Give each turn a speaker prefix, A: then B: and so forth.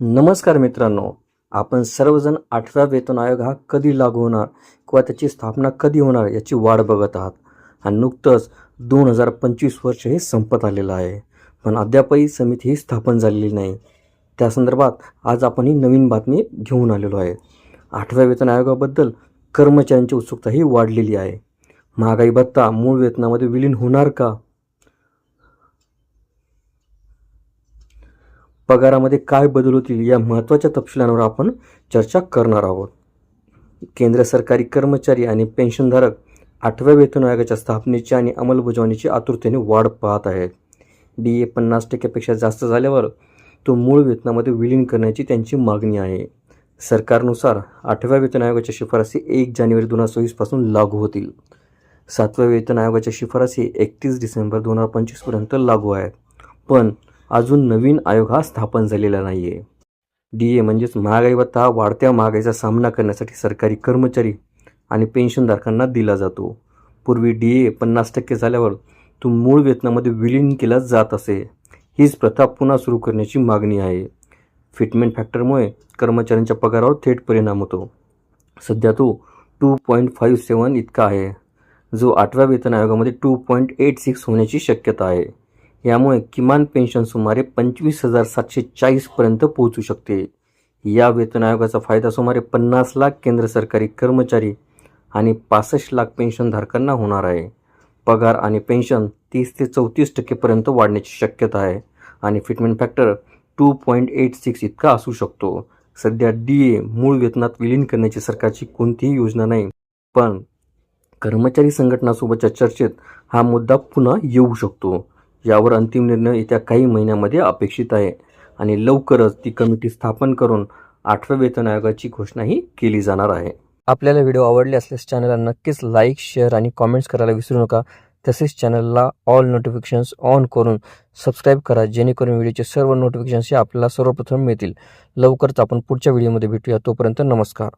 A: नमस्कार मित्रांनो आपण सर्वजण आठव्या वेतन आयोग हा कधी लागू होणार किंवा त्याची स्थापना कधी होणार याची वाट बघत आहात. आणि नुकतंच दोन हजार पंचवीस वर्ष हे संपत आलेलं आहे. पण अद्यापही समिती ही स्थापन झालेली नाही. त्या संदर्भात आज आपण ही नवीन बातमी घेऊन आलेलो आहे. आठव्या वेतन आयोगाबद्दल कर्मचाऱ्यांची उत्सुकता ही वाढलेली आहे. महागाई भत्ता मूळ वेतनामध्ये विलीन होणार का? पगारामध्ये काय बदल होतील या महत्त्वाच्या तपशिलांवर आपण चर्चा करणार आहोत. केंद्र सरकारी कर्मचारी आणि पेन्शनधारक आठव्या वेतन आयोगाच्या स्थापनेची आणि अंमलबजावणीची आतुरतेने वाढ पाहत आहेत. डी ए पन्नास टक्क्यापेक्षा जास्त झाल्यावर तो मूळ वेतनामध्ये विलीन करण्याची त्यांची मागणी आहे. सरकारनुसार आठव्या वेतन आयोगाच्या शिफारसी एक जानेवारी दोन हजार सव्वीसपासून लागू होतील. सातव्या वेतन आयोगाच्या शिफारसी एकतीस डिसेंबर दोन हजार पंचवीसपर्यंत लागू आहेत. पण अजून नवीन आयोग हा स्थापन झालेला नाही आहे डी ए म्हणजेच महागाई भत्ता वाढत्या महागाईचा सामना करण्यासाठी सरकारी कर्मचारी आणि पेन्शनधारकांना दिला जातो. पूर्वी डी ए पन्नास टक्के झाल्यावर तो मूळ वेतनामध्ये विलीन केला जात असे. हीच प्रथा पुन्हा सुरू करण्याची मागणी आहे. फिटमेंट फॅक्टरमुळे कर्मचाऱ्यांच्या पगारावर थेट परिणाम होतो. सध्या तो टू पॉईंट फाईव्ह सेवन इतका आहे. जो आठव्या वेतन आयोगामध्ये टू पॉईंट एट सिक्स होण्याची शक्यता आहे. यामुळे किमान पेन्शन सुमारे पंचवीस हजार सातशे चाळीसपर्यंत पोहोचू शकते. या वेतन आयोगाचा फायदा सुमारे पन्नास लाख केंद्र सरकारी कर्मचारी आणि पासष्ट लाख पेन्शनधारकांना होणार आहे. पगार आणि पेन्शन तीस ते चौतीस टक्केपर्यंत वाढण्याची शक्यता आहे आणि fitment factor two point eight six इतका असू शकतो. सध्या डी ए मूळ वेतनात विलीन करण्याची सरकारची कोणतीही योजना नाही. पण कर्मचारी संघटनासोबतच्या चर्चेत हा मुद्दा पुन्हा येऊ शकतो. यावर अंतिम निर्णय येत्या काही महिन्यामध्ये अपेक्षित आहे. आणि लवकरच ती कमिटी स्थापन करून आठव्या वेतन आयोगाची घोषणाही केली जाणार आहे. आपल्याला व्हिडिओ आवडले असल्यास चॅनलला नक्कीच लाईक शेअर आणि कॉमेंट्स करायला विसरू नका. तसेच चॅनलला ऑल नोटिफिकेशन्स ऑन करून सबस्क्राईब करा जेणेकरून व्हिडिओचे सर्व नोटिफिकेशन्स हे आपल्याला सर्वप्रथम मिळतील. लवकरच आपण पुढच्या व्हिडिओमध्ये भेटूया. तोपर्यंत नमस्कार.